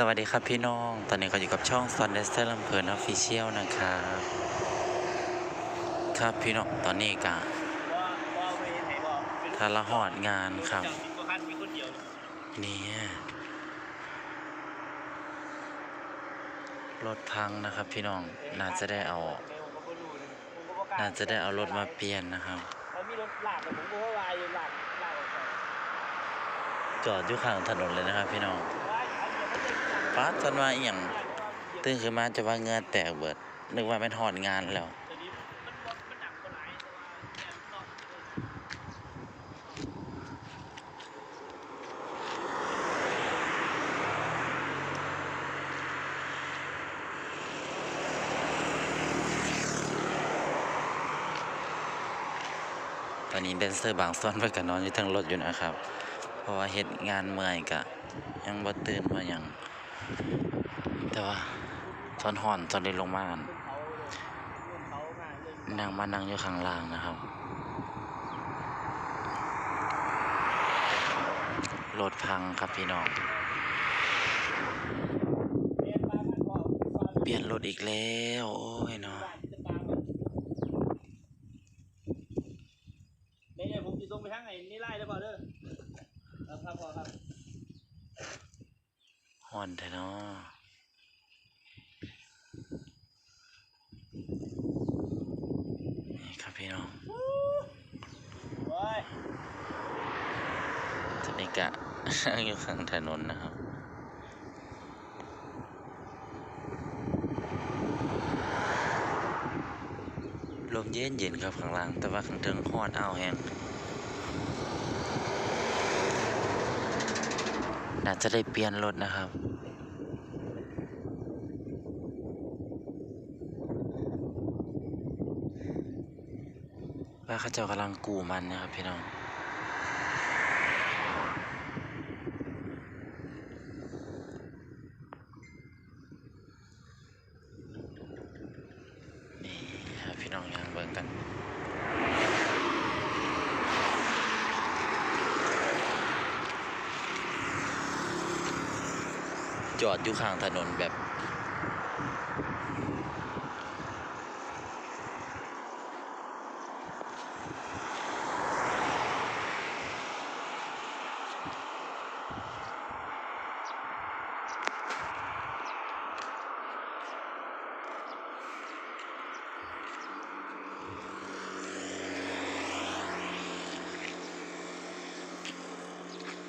สวัสดีครับพี่น้อง ตอนนี้ก็อยู่กับช่องซอนเดสเตอร์ลำเพลินออฟฟิเชียลนะครับ ครับพี่น้อง ตอนนี้ก็ว่าว่าเวทให้บอกเป็นทาละหอดงานครับ เนี่ยรถพังนะครับพี่น้อง น่าจะได้เอา น่าจะได้เอารถมาเปลี่ยนนะครับจอดอยู่ข้างถนนเลยนะครับพี่น้อง ป้าดจนว่าอหย่างตื่นขึ้นมาจะว่าเงือแตกเบิด นึกว่าเป็นหอดงานแล้วตอนนี้แดนเซอร์บางส่วนเพิ่นก็นอนอยู่ทั้งรถอยู่นะครับ เพราะว่าเฮ็ดงานเมื่อยกะยังบ่ตื่นมาหยัง แต่ว่าตอนห่อนตอนได้ลงมาอั่นเขาเลยเรื่องเขามาเรื่องนั่งมานั่งอยู่ข้างล่างนะครับรถพังครับพี่น้องเรียนมามันบอกว่าเปลี่ยนรถอีกแล้ว โอ้ยเนาะ บ้านจะตามมันเนี่ยเนี่ยผมจะส่งไปทางไหนนี่ไล่ได้ป่ะเด้อครับครับพอครับ ห่อนแท้เนาะนี่ครับพี่น้องโอ้ยตอนนี้กะนั่งอยู่ข้างถนนนะครับลมเย็นเย็นๆครับข้างล่าง แต่ว่าข้างเทิงฮ้อนอ้าวแห้ง น่าจะได้เปลี่ยนรถนะครับ ว่าเขาเจ้ากำลังกูมันนะครับพี่น้อง นี่ครับพี่น้องยังเบิ่งกัน จอดอยู่ข้างถนนแบบ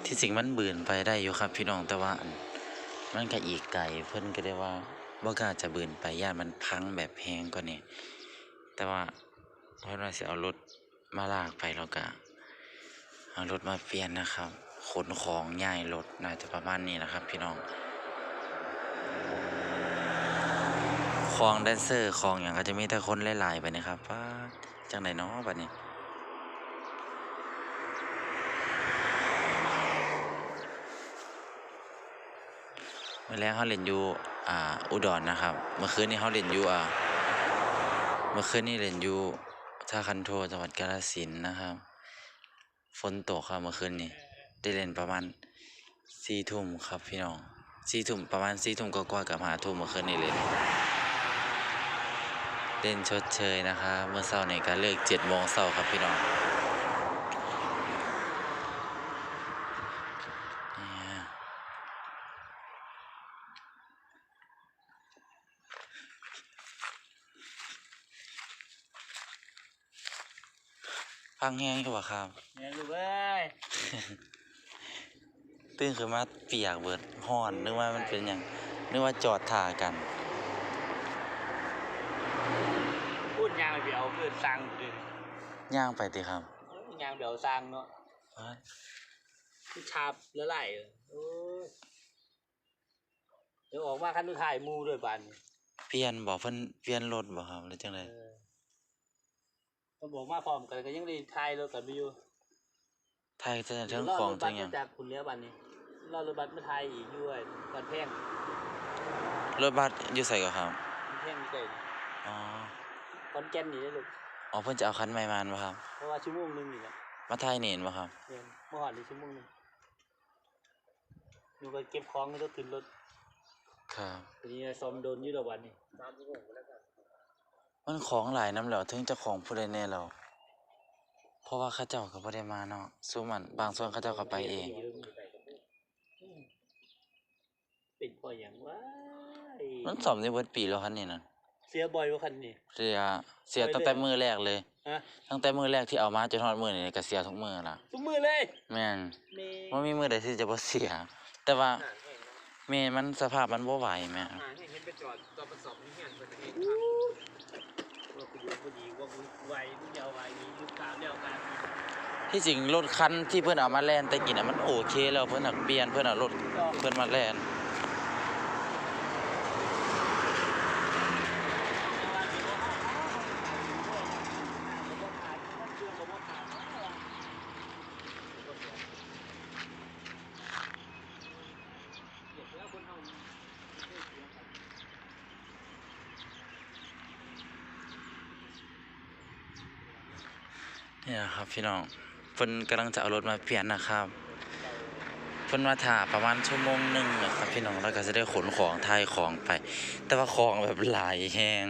ที่จริงมันบืนไปได้อยู่ครับพี่น้องแต่ว่าอัน มันก็อีกไกลเพิ่นก็ได้ว่าบ่กล้าจะบืนไปย่านมันพังแบบแพงกว่านี้แต่ว่าเพิ่นว่าสิเอารถมาลากไปแล้วก็เอารถมาเปลี่ยนนะครับขนของย้ายรถน่าจะประมาณนี้นะครับ พี่น้องของแดนเซอร์ของอย่างก็จะมีแต่คนหลายๆไปนะครับว่าจังไดเนาะบัดนี้ มื่อแรกเขาเล่นอยู่อ่าอุดรนะครับ เมื่อคืนนี้เขาเล่นอยู่อ่าเมื่อคืนนี้เล่นอยู่ท่าคันโทจังหวัดกาฬสินธุ์นะครับ ฝนตกครับเมื่อคืนนี้ได้เล่นประมาณสี่ทุ่มครับพี่น้องสี่ทุ่มประมาณสี่ทุ่มก็กว่ากับหาทุ่มเมื่อคืนนี้เล่นเล่นชดเชยนะครับเมื่อเช้านี้ก็เลิกเจ็ดโมงเช้าครับพี่น้อง พังแห้งอยู่บ่ครับเนี่ยลูกเอ้ยตื่นขึ้นมาเปียกเบิดห้อน นึกว่ามันเป็นอย่างนึกว่าจอดท่ากัน พูดยางไปเอาเพื่อนสั่งดิย่างไปติครับยางไปเอาสั่งเนาะเอ้ยที่ชาบแล้วไหลเออโอ้ยเดี๋ยวออกมาคันทุกถ่ายหมูด้วยบานนี้เปลี่ยนบอกเพิ่นเปลี่ยนรถบ่ครับหรือจังได เออก็บอกมาพร้อมกันก็ยังได้ถ่ายรถกันไปอยู่ไทยจะทั้งของรจัถงหบัยัสงมาจากคุณเลี้ยวบันนี้รอรถบัสมาถ่ายอีกด้วยบันแพงรถบัสอยู่ไสก็ครับ บันแพงนี่เกินอ๋อ คอนแก่นนี่ได้ลูกอ๋อเพิ่นจะเอาคันใหม่มาบ่ครับ เพราะว่าชั่วโมงหนึงนี่แหละมาไทยนี่เห็นบ่ครับ เรียนเมื่อวานนี้ชั่วโมงหนึงหนูก็เก็บของก็ต้องขึ้นรถครับ ทีนี้ซ้อมโดนอยุละวันนี่สามชั่วโมงแล้วกัน มันของหลายน้ำแล้วถึงเจะของผู้ใดแน่แล้วเพราะว่าเข้าเจ้าก็บ่ได้มาเนาะซุมันบางส่วนเข้าเจ้าก็ไปเอง เป็นพออย่างว่ามันสอมในเบิดปีแล้วคันนี้นั่นเสียบ่อยว่าคันนี้เสียเสียตั้งแต่มือแรกเลย ฮะตั้งแต่มือแรกที่เอามาจนฮอดมือนี่ก็เสียทุกมือล่ะ ทุกมือเลยแม่นเมบ่มีมือใดที่จะบ่เสีย แต่ว่าแม่มันสภาพมันบ่ไหวแม่อ่าเห็นเห็นไปจอดจอดประสอบนี่เห็นเพิ่นเห็น ว่ากูอยู่พอดีว่ากูไวกูจะเอาไวนี้ลูกกามแล้วกันที่จริงรถคันที่เพื่อนเอามาแล่นแต่กี้น่ะมันโอเคแล้วเพื่อนน่ะเปลี่ยนเพื่อนเอารถเพื่อนมาแล่น เนี่ยครับพี่น้องเพิ่นกำลังจะเอารถมาเปลี่ยนนะครับเพิ่นมาถ่าประมาณชั่วโมงหนึ่งนะครับพี่น้องแล้วก็จะได้ขนของทายของไป แต่ว่าของแบบหลายแฮง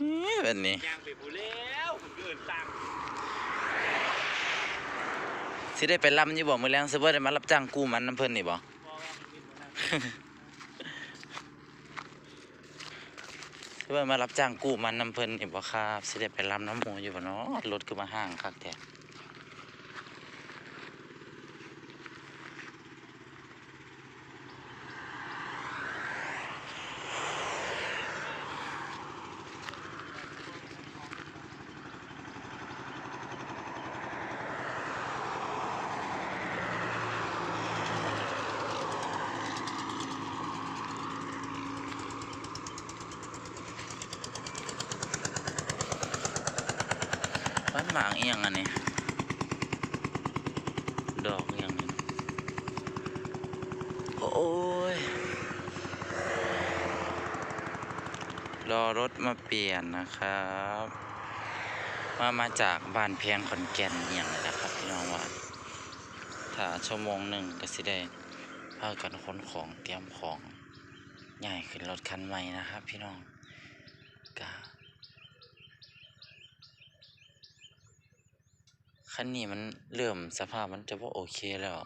อี้แบบนี้ย่างไปผู้แล้วผมเกินตังค์สิได้ไปลำอยู่บ่มื้อแรงสิบ่ได้มารับจ้างกู้มันน้ำเพิ่นนี่บ่พอก ว่ามารับจ้างกู้มันน้ำเพิ่นนี่บ่ครับสิได้ไปรับน้ำหมูอยู่บ่เนาะรถคือมาห้างคักแท้ บ้านหมางอีหยังอันนี้ดอกอีหยังนี่โอ้ย รอรถมาเปลี่ยนนะครับ มามาจากบ้านเพียงขอนแก่นอย่างนี้นะครับพี่น้องว่าถ้าชั่วโมงหนึ่งก็สิได้พากันขนของเตรียมของ ใหญ่ขึ้นรถคันใหม่นะครับพี่น้องกะ คันนี้มันเริ่มสภาพมันจะว่าโอเคแล้ว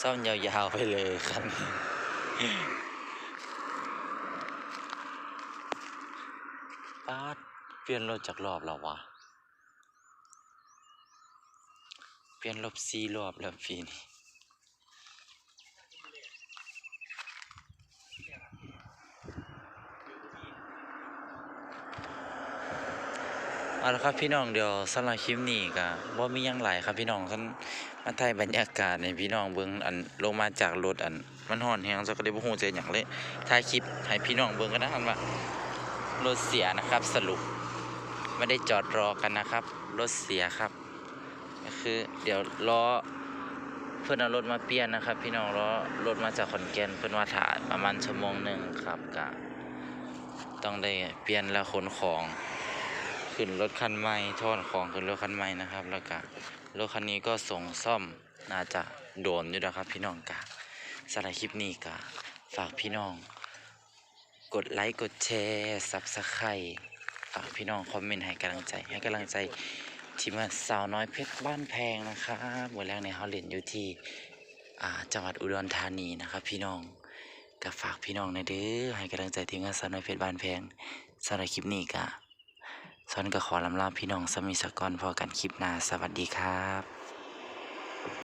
ซ่อมยาวๆไปเลยคันนี้ปาดเปลี่ยนรถจากรอบแล้ววะ เปลี่ยนรอบสี่รอบแล้วปีนี้เอาละครับพี่น้องเดี๋ยวสำหรับคลิปนี้ก็บ่มียังหลายครับพี่น้องท่านมาถ่ายบรรยากาศในพี่น้องเบิ่งอันลงมาจากรถอันมันฮ้อนแฮงซะก็เลยบ่ฮู้จะหยังเลยถ่ายคลิปให้พี่น้องเบิ่งกันนะครับว่ารถเสียนะครับ สรุปไม่ได้จอดรอกันนะครับ รถเสียครับ คือ เดี๋ยวล้อเพื่อนเอารถมาเปลี่ยนนะครับ พี่น้องล้อรถมาจากขอนแก่นเพื่อนว่าถ่ายประมาณชั่วโมงหนึ่งครับก็ต้องได้เปลี่ยนแล้วขนของขึ้นรถคันใหม่ทอนของขึ้นรถคันใหม่นะครับ แล้วก็รถคันนี้ก็ส่งซ่อมน่าจะโดนอยู่นะครับ พี่น้องกะสำหรับคลิปนี้กะฝากพี่น้อง กดไลค์กดแชร์ซับสไครต์ฝากพี่น้องคอมเมนต์ให้กำลังใจให้กำลังใจ ทีมาสาวน้อยเพชรบ้านแพงนะครับวันแรกในเฮาเล่นอยู่ที่จังหวัดอุดรธานีนะครับพี่น้องก็ฝากพี่น้องในเด้อให้กำลังใจทีมงานสาวน้อยเพชรบ้านแพงสำหรับคลิปนี้ก็สอนก็ขอลำลาพี่น้องสมิสกรพอกันคลิปหน้าสวัสดีครับ